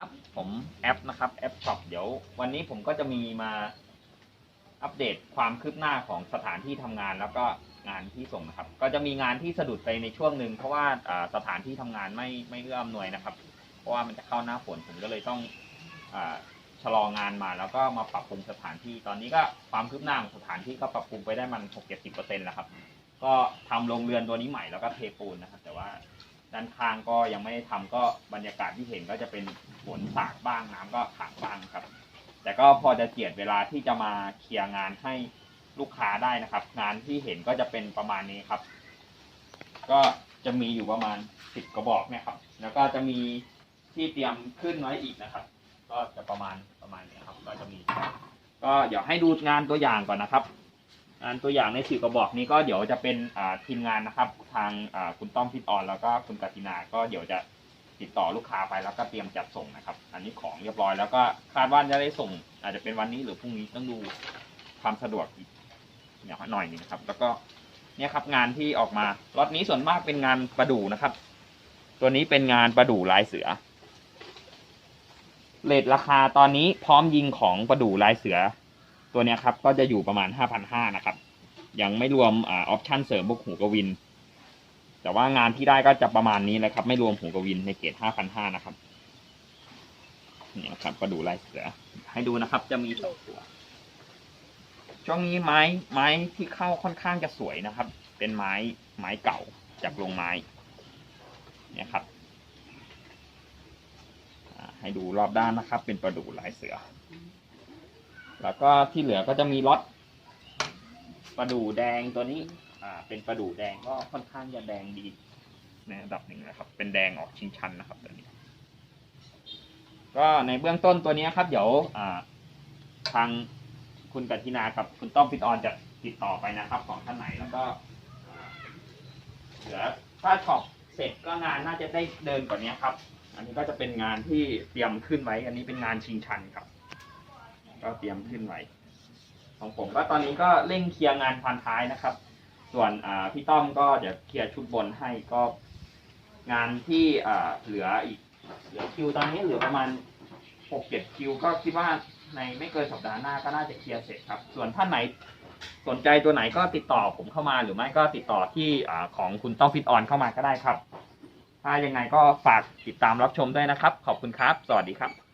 ครับผมแอปนะครับแอปช็อปเดี๋ยว วันนี้ผมก็จะมีมาอัปเดตความคืบหน้าของสถานที่ทำงานแล้วก็งานที่ส่งนะครับ ก็จะมีงานที่สะดุดไปในช่วงหนึ่งเพราะว่าสถานที่ทำงานไม่ไม่เอื้ออำนวยนะครับ เพราะว่ามันจะเข้าหน้าฝนผมก็เลยต้องอชะลองานมาแล้วก็มาปรับปรุงสถานที่ตอนนี้ก็ความคืบหน้าของสถานที่ก็ปรับปรุงไปได้มันหกเจ็ดสิบเปอร์เซ็นต์แล้วครับ ก็ทำโรงเรือนตัวนี้ใหม่แล้วก็เทปูนนะครับ แต่ว่า ด้านข้างก็ยังไม่ได้ทำก็บรรยากาศที่เห็นก็จะเป็นฝนสาดบ้างน้ำก็ขังบ้างครับ แต่ก็พอจะเจียดเวลาที่จะมาเคลียร์งานให้ลูกค้าได้นะครับ งานที่เห็นก็จะเป็นประมาณนี้ครับ ก็จะมีอยู่ประมาณสิบกระบอกเนี่ยครับ แล้วก็จะมีที่เตรียมขึ้นไว้อีกนะครับ ก็จะประมาณประมาณนี้ครับก็จะมี ก็เดี๋ยวให้ดูงานตัวอย่างก่อนนะครับ งานตัวอย่างในสื่อกระบอกนี้ก็เดี๋ยวจะเป็นทีมงานนะครับ ทางคุณต้อมพิทออนแล้วก็คุณกตินาก็เดี๋ยวจะติดต่อลูกค้าไปแล้วก็เตรียมจัดส่งนะครับ อันนี้ของเรียบร้อยแล้วก็คาดว่าจะได้ส่ง อาจจะเป็นวันนี้หรือพรุ่งนี้ต้องดูความสะดวกอีกเดี๋ยวหน่อยหนึงนะครับ แล้วก็เนี่ยครับงานที่ออกมาล็อตนี้ส่วนมากเป็นงานประดู่นะครับ ตัวนี้เป็นงานประดู่ลายเสือเลทราคาตอนนี้พร้อมยิงของประดู่ลายเสือ ตัวเนี้ยครับก็จะอยู่ประมาณ 5,500นะครับ ยังไม่รวมอ่าออปชั่นเสริมพวกหูกวิน แต่ว่างานที่ได้ก็จะประมาณนี้เลยครับ ไม่รวมหูกวินในเกรด5,500นะครับนี่นะครับประดูลายเสือ ให้ดูนะครับ จะมีสองตัว ช่วงนี้ไม้ไม้ที่เข้าค่อนข้างจะสวยนะครับ เป็นไม้ไม้เก่าจากโรงไม้เนี่ยครับให้ดูรอบด้านนะครับ เป็นประดูลายเสือ แล้วก็ที่เหลือก็จะมีล็อตปลาดูแดงตัวนี้ อ่า เป็นปลาดูแดงก็ค่อนข้างจะแดงดีในระดับหนึ่งนะครับ เป็นแดงออกชิงชันนะครับตัวนี้ ก็ในเบื้องต้นตัวนี้ครับ เดี๋ยว อ่า ทางคุณกัตินากับคุณต้อมฟิตออนจะติดต่อไปนะครับ ของท่านไหนแล้วก็เหลือถ้าช็อปเสร็จก็งานน่าจะได้เดินกว่านี้ครับ อันนี้ก็จะเป็นงานที่เตรียมขึ้นไว้ อันนี้เป็นงานชิงชันครับ ก็เตรียมขึ้นไว้ของผมก็ตอนนี้ก็เร่งเคลียร์งานพันท้ายนะครับ ส่วนพี่ต้อมก็เดี๋ยวเคลียร์ชุดบนให้ก็ งานที่เหลืออีกเหลือคิวตอนนี้เหลือประมาณหกเจ็ดคิวก็คิดว่าในไม่เกินสัปดาห์หน้าก็น่าจะเคลียร์เสร็จครับ ส่วนท่านไหนสนใจตัวไหนก็ติดต่อผมเข้ามาหรือไม่ก็ติดต่อที่อของคุณต้องฟิตออนเข้ามาก็ได้ครับ ถ้ายังไงก็ฝากติดตามรับชมด้วยนะครับ ขอบคุณครับ สวัสดีครับ